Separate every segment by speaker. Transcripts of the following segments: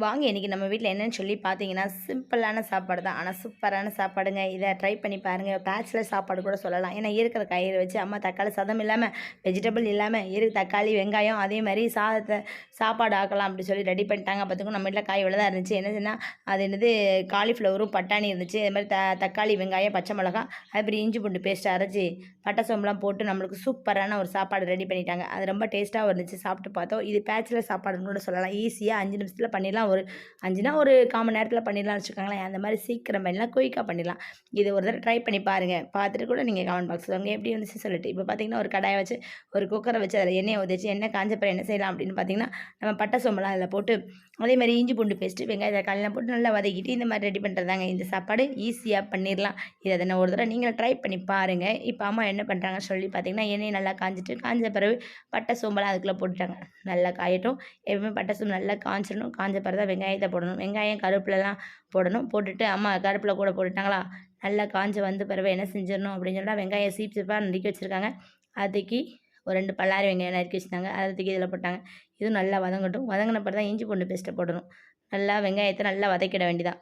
Speaker 1: வாங்க இன்றைக்கி நம்ம வீட்டில் என்னென்னு சொல்லி பார்த்தீங்கன்னா சிம்பிளான சாப்பாடு தான். ஆனால் சூப்பரான சாப்பாடுங்க. இதை ட்ரை பண்ணி பாருங்கள் பேச்சுலர் சாப்பாடு கூட சொல்லலாம். ஏன்னா இருக்கிற காய்கறி வச்சு அம்மா தக்காளி சாதம் இல்லாமல் வெஜிடபிள் இல்லாமல் இரு தக்காளி வெங்காயம் அதே மாதிரி சாதத்தை சாப்பாடு ஆக்கலாம் அப்படி சொல்லி ரெடி பண்ணிட்டாங்க. பார்த்துக்கோ நம்ம வீட்டில் காய் தான் இருந்துச்சு. என்னதுன்னா அது என்னது காலிஃப்ளவரும் பட்டாணி இருந்துச்சு. அது மாதிரி த தக்காளி வெங்காயம் பச்சை மிளகா அதுமாதிரி இஞ்சி பூண்டு பேஸ்ட் அரைச்சி பட்டை சோம்பெலாம் போட்டு நம்மளுக்கு சூப்பரான ஒரு சாப்பாடு ரெடி பண்ணிட்டாங்க. அது ரொம்ப டேஸ்ட்டாக இருந்துச்சு. சாப்பிட்டு பார்த்தோம். இது பேச்சுலர் சாப்பாடுன்னு கூட சொல்லலாம். ஈஸியாக அஞ்சு நிமிஷத்தில் பண்ணிடலாம். ஒரு அஞ்சுனா ஒரு கால் மணி நேரத்தில் பண்ணிடலாம்னு வச்சுக்கோங்களேன். அந்த மாதிரி சீக்கிரம் பண்ணலாம் குயிக்காக பண்ணிடலாம். இது ஒரு தடவை ட்ரை பண்ணி பாருங்கள் பார்த்துட்டு கூட நீங்கள் கமெண்ட் பாக்ஸ் வாங்க எப்படி வந்துச்சு சொல்லிட்டு. இப்போ பார்த்தீங்கன்னா ஒரு கடாயை வச்சு ஒரு குக்கரை வச்சு அதில் எண்ணெயை உதச்சி எண்ணெய் காஞ்சப்பறம் என்ன செய்யலாம் அப்படின்னு பார்த்தீங்கன்னா நம்ம பட்டை சோம்பெல்லாம் அதில் போட்டு அதே மாதிரி இஞ்சி பூண்டு பேஸ்ட்டு வெங்காய தக்காளிலாம் போட்டு நல்லா வதக்கிட்டு இந்த மாதிரி ரெடி பண்ணுறதாங்க இந்த சாப்பாடு ஈஸியாக பண்ணிடலாம் இதை அதை ஒரு தடவை நீங்களும் ட்ரை பண்ணி பாருங்கள் இப்போ அம்மா என்ன பண்ணுறாங்கன்னு சொல்லி பார்த்தீங்கன்னா எண்ணெய் நல்லா காஞ்சிட்டு காஞ்ச பிறகு பட்டை சோம்பெல்லாம் அதுக்குள்ளே போட்டுட்டாங்க. நல்லா காயட்டும். எப்பவுமே பட்டை சோம்பு நல்லா காஞ்சிடணும். காஞ்ச பிறகு தான் வெங்காயத்தை போடணும். வெங்காயம் கருப்பிலலாம் போடணும். போட்டுட்டு அம்மா கருப்பில் கூட போட்டுட்டாங்களா? நல்லா காஞ்ச வந்த பிறகு என்ன செஞ்சிடணும் அப்படின்னு சொன்னால் வெங்காயம் சீப் சீப்பாக நறுக்கி வச்சுருக்காங்க. அதுக்கு ஒரு ரெண்டு பல்லாரி வெங்காயம் நறுக்கி வச்சுருந்தாங்க. அதை தூக்கி இதில் போட்டாங்க. இதுவும் நல்லா வதங்கட்டும். வதங்கின பிறகு தான் இஞ்சி பூண்டு பேஸ்ட்டை போடணும். நல்லா வெங்காயத்தை நல்லா வதக்கிட வேண்டிதான்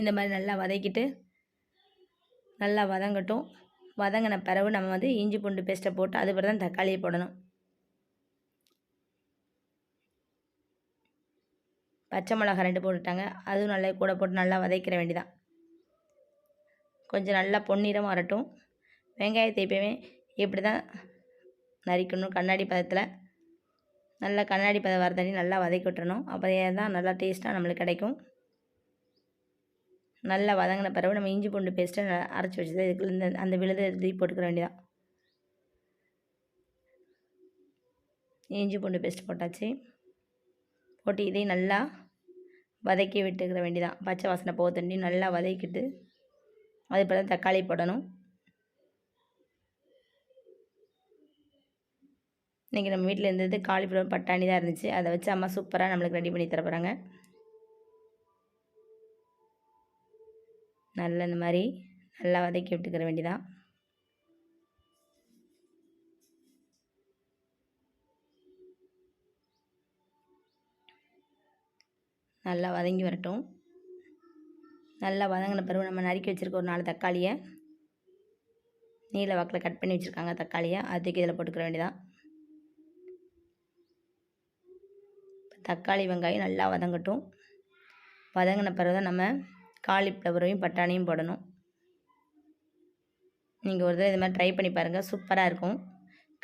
Speaker 1: இந்த மாதிரி நல்லா வதக்கிட்டு நல்லா வதங்கட்டும். வதங்கின பிறகு நம்ம வந்து இஞ்சி பூண்டு பேஸ்ட்டை போட்டு அது பிறகு தான் தக்காளியை போடணும். பச்சை மிளகா ரெண்டு போட்டுட்டாங்க. அதுவும் நல்லா கூட போட்டு நல்லா வதக்கிற வேண்டிதான் கொஞ்சம் நல்லா பொன்னிறம் வரட்டும். வெங்காயத்தை எப்பயுமே இப்படி தான் நறுக்கணும் கண்ணாடி பதத்தில் நல்லா கண்ணாடி பதம் வர தண்ணி நல்லா வதக்கி விட்டுறணும். அப்போ தான் நல்லா டேஸ்ட்டாக நம்மளுக்கு கிடைக்கும். நல்லா வதங்கின பிறகு நம்ம இஞ்சி பூண்டு பேஸ்ட்டை அரைச்சி வச்சது இதுக்குள்ள இந்த அந்த விழுதை தூக்கி போட்டுக்க வேண்டியதான் இஞ்சி பூண்டு பேஸ்ட் போட்டாச்சு. போட்டு இதையும் நல்லா வதக்கி விட்டுக்கிற வேண்டியதான் பச்சை வாசனை போக தண்ணி நல்லா வதக்கிட்டு அது பிறகு தக்காளி போடணும். இன்றைக்கி நம்ம வீட்டில் இருந்தது காலிஃப்ளவர் பட்டாணி தான் இருந்துச்சு. அதை வச்சு அம்மா சூப்பராக நம்மளுக்கு ரெடி பண்ணி தர போகிறாங்க நல்லா இந்த மாதிரி நல்லா வதக்கி விட்டுக்கிற வேண்டிதான் நல்லா வதங்கி வரட்டும். நல்லா வதங்கின பிறகு நம்ம நறுக்கி வச்சுருக்க ஒரு நாலு தக்காளியை நீல வாக்கில் கட் பண்ணி வச்சுருக்காங்க தக்காளியை அதுக்கு இதில் போட்டுக்கிற வேண்டியதான் தக்காளி வெங்காயம் நல்லா வதங்கட்டும். வதங்கின பிறகு தான் நம்ம காலிஃப்ளவரையும் பட்டாணியும் போடணும். நீங்கள் ஒரு தடவை இது மாதிரி ட்ரை பண்ணி பாருங்கள் சூப்பராக இருக்கும்.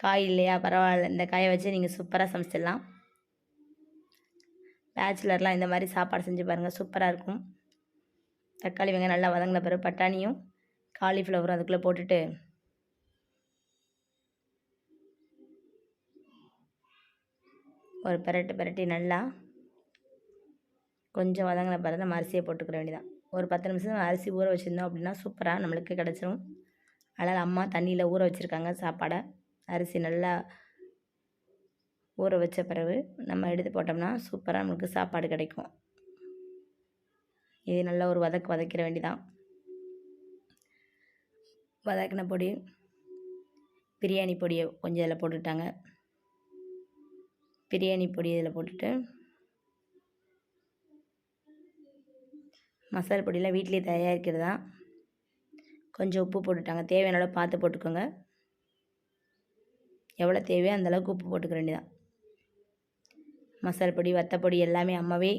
Speaker 1: காய் இல்லையா? பரவாயில்ல. இந்த காயை வச்சு நீங்கள் சூப்பராக சமைச்சிடலாம். பேச்சுலர்லாம் இந்த மாதிரி சாப்பாடு செஞ்சு பாருங்கள் சூப்பராக இருக்கும். தக்காளி வெங்காயம் நல்லா வதங்கின பிறகு பட்டாணியும் காலிஃப்ளவரும் அதுக்குள்ளே போட்டுட்டு ஒரு பெரட்டு பெரட்டி நல்லா கொஞ்சம் வதங்கின பிறகு நம்ம அரிசியை போட்டுக்கிற வேண்டியதான் ஒரு பத்து நிமிஷம் அரிசி ஊற வச்சுருந்தோம் அப்படின்னா சூப்பராக நம்மளுக்கு கிடச்சிரும். அதனால் அம்மா தண்ணியில் ஊற வச்சுருக்காங்க சாப்பாடை. அரிசி நல்லா ஊற வச்ச பிறகு நம்ம எடுத்து போட்டோம்னா சூப்பராக நம்மளுக்கு சாப்பாடு கிடைக்கும். இது நல்லா ஒரு வதக்கு வதக்கிற வேண்டிதான் வதக்கின பொடி பிரியாணி பொடியை கொஞ்சம் இதில் போட்டுட்டாங்க பிரியாணி பொடி இதில் போட்டுட்டு மசாலா பொடியெலாம் வீட்டிலே தயாரிக்கிறது? தான் கொஞ்சம் உப்பு போட்டுட்டாங்க. தேவையான அளவு பார்த்து போட்டுக்கோங்க. எவ்வளோ தேவையோ அந்தளவுக்கு உப்பு போட்டுக்க வேண்டியதான் மசாலா பொடி வத்தப்பொடி எல்லாமே அம்மாவே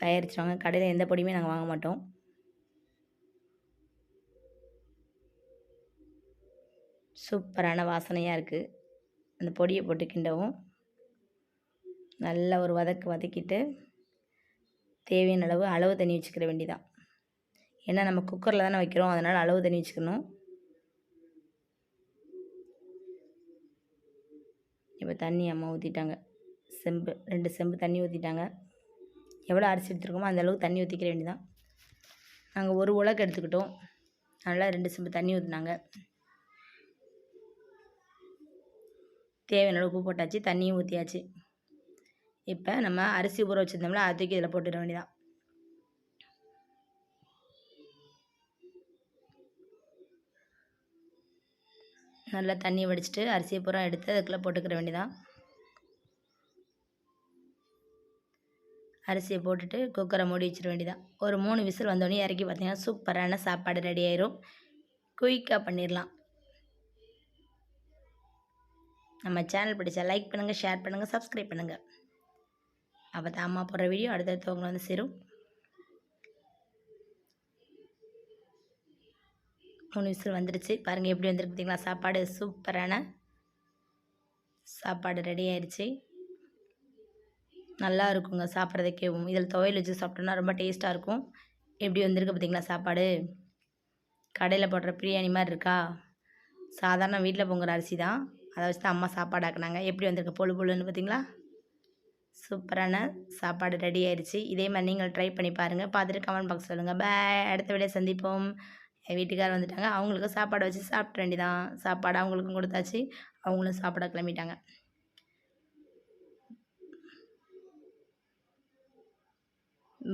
Speaker 1: தயாரிச்சிருவாங்க. கடையில் எந்த பொடியுமே நாங்கள் வாங்க மாட்டோம். சூப்பரான வாசனையாக இருக்குது அந்த பொடியை போட்டு கிண்டவும். நல்லா ஒரு வதக்கு வதக்கிட்டு தேவையான அளவு அளவு தண்ணி வச்சுக்கிற வேண்டிதான். ஏன்னா நம்ம குக்கரில் தானே வைக்கிறோம் அதனால் அளவு தண்ணி வச்சுக்கணும். இப்போ தண்ணி அம்மா ஊற்றிட்டாங்க செம்பு ரெண்டு செம்பு தண்ணி ஊற்றிட்டாங்க எவ்வளோ அரிசி எடுத்துருக்கோமோ அந்தளவுக்கு தண்ணி ஊற்றிக்கிற வேண்டிதான். நாங்கள் ஒரு உலக்கு எடுத்துக்கிட்டோம். அதனால் ரெண்டு செம்பு தண்ணி ஊற்றினாங்க தேவையான அளவு உப்பு போட்டாச்சு தண்ணியும் ஊற்றியாச்சு இப்போ நம்ம அரிசி ஊற வச்சுருந்தோம்ல அதுக்கு தூக்கி இதில் போட்டுட வேண்டியதான் நல்லா தண்ணி வடிச்சிட்டு அரிசியை பூரா எடுத்து அதுக்குள்ளே போட்டுக்கிற வேண்டியதான் அரிசியை போட்டுட்டு குக்கரை மூடி வச்சிட வேண்டியதான் ஒரு மூணு விசில் வந்தோடனே இறக்கி பார்த்தீங்கன்னா சூப்பரான சாப்பாடு ரெடி ஆயிரும். குயிக்காக பண்ணிடலாம். நம்ம சேனல் பிடிச்சா லைக் பண்ணுங்கள் ஷேர் பண்ணுங்கள் சப்ஸ்கிரைப் பண்ணுங்கள் அப்போ தான் அம்மா போடுற வீடியோ அடுத்தடுத்து உங்களை வந்து சேரும். மூணு விசில் வந்துடுச்சு பாருங்கள் எப்படி வந்திருக்கு பார்த்தீங்களா சாப்பாடு சூப்பரான சாப்பாடு ரெடி ஆயிடுச்சு நல்லா இருக்குங்க சாப்பிட்றதுக்கேவும் இதில் துவையல் வச்சு சாப்பிட்டோன்னா ரொம்ப டேஸ்ட்டாக இருக்கும். எப்படி வந்திருக்கு பார்த்தீங்களா சாப்பாடு? கடையில் போடுற பிரியாணி மாதிரி இருக்கா? சாதாரண வீட்டில் பொங்குற அரிசி தான். அதை வச்சு தான் அம்மா சாப்பாடு ஆக்குனாங்க. எப்படி வந்திருக்கு? பொழு பொழுன்னு பார்த்தீங்களா? சூப்பரான சாப்பாடு ரெடி ஆயிடுச்சு இதே மாதிரி நீங்கள் ட்ரை பண்ணி பாருங்கள் பார்த்துட்டு கமெண்ட் பாக்ஸ் சொல்லுங்கள் பாய் அடுத்த வீடியோ சந்திப்போம். என் வீட்டுக்கார் வந்துட்டாங்க. அவங்களுக்கு சாப்பாடு வச்சு சாப்பிட வேண்டியதான் சாப்பாடு அவங்களுக்கும் கொடுத்தாச்சு. அவங்களும் சாப்பிட கிளம்பிட்டாங்க.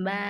Speaker 1: பாய்